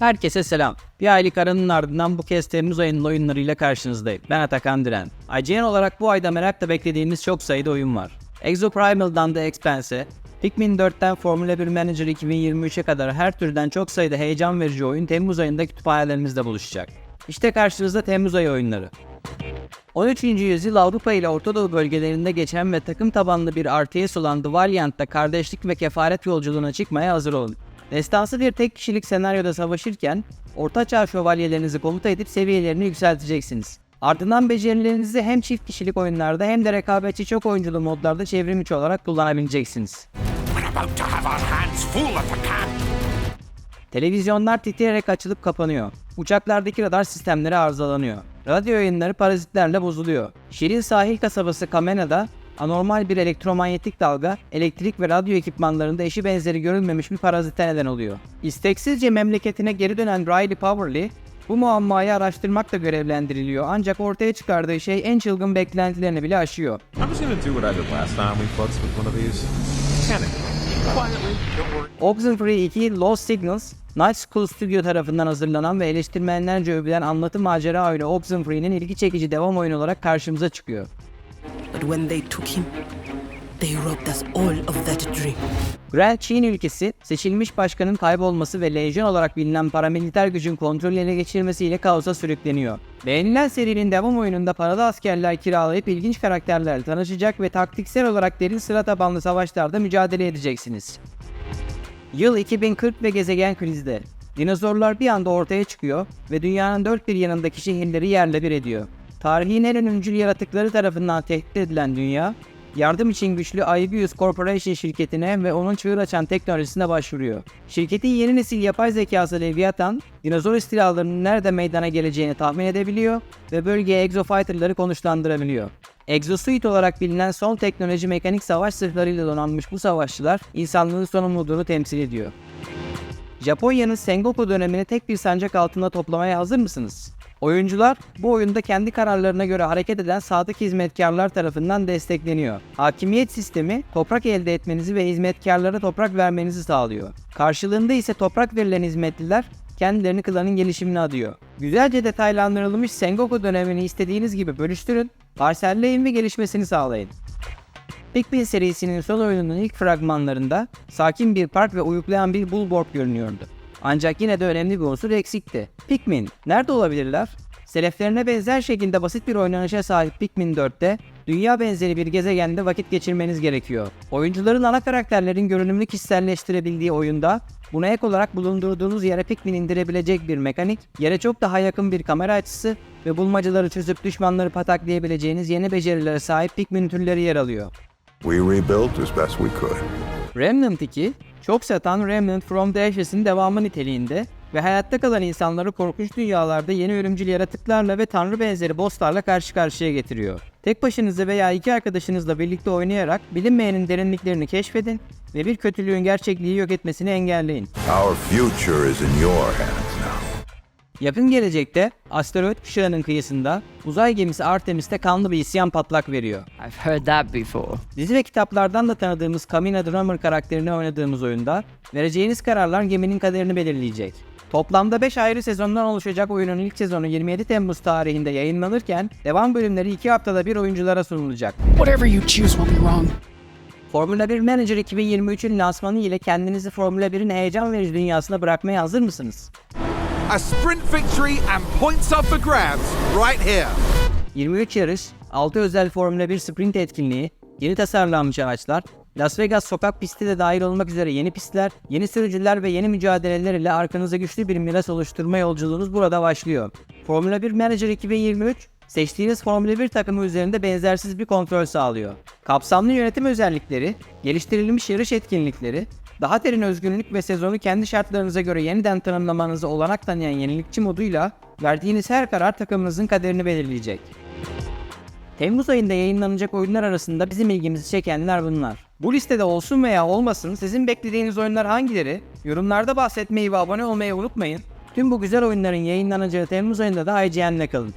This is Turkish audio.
Herkese selam. Bir aylık aranın ardından bu kez Temmuz ayının oyunlarıyla karşınızdayım. Ben Atakan Diren. IGN olarak bu ayda merakla beklediğimiz çok sayıda oyun var. Exoprimal'dan The Expanse, Pikmin 4'ten Formula 1 Manager 2023'e kadar her türden çok sayıda heyecan verici oyun Temmuz ayında kütüphanelerimizde buluşacak. İşte karşınızda Temmuz ayı oyunları. 13. yüzyıl Avrupa ile Orta Doğu bölgelerinde geçen ve takım tabanlı bir RTS olan The Valiant'ta kardeşlik ve kefaret yolculuğuna çıkmaya hazır olun. Destansı bir tek kişilik senaryoda savaşırken Orta Çağ şövalyelerinizi komuta edip seviyelerini yükselteceksiniz. Ardından becerilerinizi hem çift kişilik oyunlarda hem de rekabetçi çok oyunculu modlarda çevrim içi olarak kullanabileceksiniz. Televizyonlar titreyerek açılıp kapanıyor. Uçaklardaki radar sistemleri arızalanıyor. Radyo yayınları parazitlerle bozuluyor. Şirin sahil kasabası Kamena'da anormal bir elektromanyetik dalga, elektrik ve radyo ekipmanlarında eşi benzeri görülmemiş bir parazite neden oluyor. İsteksizce memleketine geri dönen Riley Powerly, bu muammayı araştırmakla görevlendiriliyor ancak ortaya çıkardığı şey en çılgın beklentilerini bile aşıyor. Oxenfree 2 Lost Signals, Night School Studio tarafından hazırlanan ve eleştirmenlerce övülen anlatı macera oyunu Oxenfree'nin ilgi çekici devam oyunu olarak karşımıza çıkıyor. But when they took him, they robbed us all of that dream. Grand Çin ülkesi, seçilmiş başkanın kaybolması ve lejyon olarak bilinen paramiliter gücün kontrolü ele geçirmesiyle kaosa sürükleniyor. Beğenilen serinin devam oyununda paralı askerler kiralayıp ilginç karakterlerle tanışacak ve taktiksel olarak derin sıra tabanlı savaşlarda mücadele edeceksiniz. Yıl 2040 ve gezegen krizde. Dinozorlar bir anda ortaya çıkıyor ve dünyanın dört bir yanındaki şehirleri yerle bir ediyor. Tarihin en öncül yaratıkları tarafından tehdit edilen dünya, yardım için güçlü Aegis Corporation şirketine ve onun çığır açan teknolojisine başvuruyor. Şirketin yeni nesil yapay zekası Leviathan, dinozor istilalarının nerede meydana geleceğini tahmin edebiliyor ve bölgeye exofighterları konuşlandırabiliyor. Exosuit olarak bilinen son teknoloji mekanik savaş zırhlarıyla donanmış bu savaşçılar insanlığın son umudunu temsil ediyor. Japonya'nın Sengoku dönemini tek bir sancak altında toplamaya hazır mısınız? Oyuncular bu oyunda kendi kararlarına göre hareket eden sadık hizmetkarlar tarafından destekleniyor. Hakimiyet sistemi toprak elde etmenizi ve hizmetkarlara toprak vermenizi sağlıyor. Karşılığında ise toprak verilen hizmetliler kendilerini klanın gelişimine adıyor. Güzelce detaylandırılmış Sengoku dönemini istediğiniz gibi bölüştürün, parselleyin ve gelişmesini sağlayın. Pikmin serisinin son oyununun ilk fragmanlarında sakin bir park ve uyuklayan bir bullboard görünüyordu. Ancak yine de önemli bir unsur eksikti. Pikmin, nerede olabilirler? Seleflerine benzer şekilde basit bir oynanışa sahip Pikmin 4'te dünya benzeri bir gezegende vakit geçirmeniz gerekiyor. Oyuncuların ana karakterlerin görünümünü kişiselleştirebildiği oyunda buna ek olarak bulundurduğunuz yere Pikmin indirebilecek bir mekanik, yere çok daha yakın bir kamera açısı ve bulmacaları çözüp düşmanları pataklayabileceğiniz yeni becerilere sahip Pikmin türleri yer alıyor. We rebuilt as best we could. Remnant 2, çok satan Remnant from the Ashes'in devamı niteliğinde ve hayatta kalan insanları korkunç dünyalarda yeni ölümcül yaratıklarla ve tanrı benzeri bosslarla karşı karşıya getiriyor. Tek başınıza veya iki arkadaşınızla birlikte oynayarak bilinmeyenin derinliklerini keşfedin ve bir kötülüğün gerçekliği yok etmesini engelleyin. Our future is in your hands. Yakın gelecekte asteroid kuşağının kıyısında uzay gemisi Artemis'te kanlı bir isyan patlak veriyor. I've heard that before. Dizi ve kitaplardan da tanıdığımız Kamina Drummer karakterini oynadığımız oyunda vereceğiniz kararlar geminin kaderini belirleyecek. Toplamda 5 ayrı sezondan oluşacak oyunun ilk sezonu 27 Temmuz tarihinde yayınlanırken devam bölümleri 2 haftada bir oyunculara sunulacak. Whatever you choose will be wrong. Formula 1 Manager 2023'ün lansmanı ile kendinizi Formula 1'in heyecan verici dünyasına bırakmaya hazır mısınız? A sprint victory and points up for grabs right here. 23 yarış, 6 özel Formula 1 sprint etkinliği, yeni tasarlanmış araçlar, Las Vegas sokak pisti de dahil olmak üzere yeni pistler, yeni sürücüler ve yeni mücadeleler ile arkanıza güçlü bir miras oluşturma yolculuğunuz burada başlıyor. Formula 1 Manager 2023, seçtiğiniz Formula 1 takımı üzerinde benzersiz bir kontrol sağlıyor. Kapsamlı yönetim özellikleri, geliştirilmiş yarış etkinlikleri, daha derin özgünlük ve sezonu kendi şartlarınıza göre yeniden tanımlamanızı olanak tanıyan yenilikçi moduyla verdiğiniz her karar takımınızın kaderini belirleyecek. Temmuz ayında yayınlanacak oyunlar arasında bizim ilgimizi çekenler bunlar. Bu listede olsun veya olmasın sizin beklediğiniz oyunlar hangileri? Yorumlarda bahsetmeyi ve abone olmayı unutmayın. Tüm bu güzel oyunların yayınlanacağı Temmuz ayında da IGN'le kalın.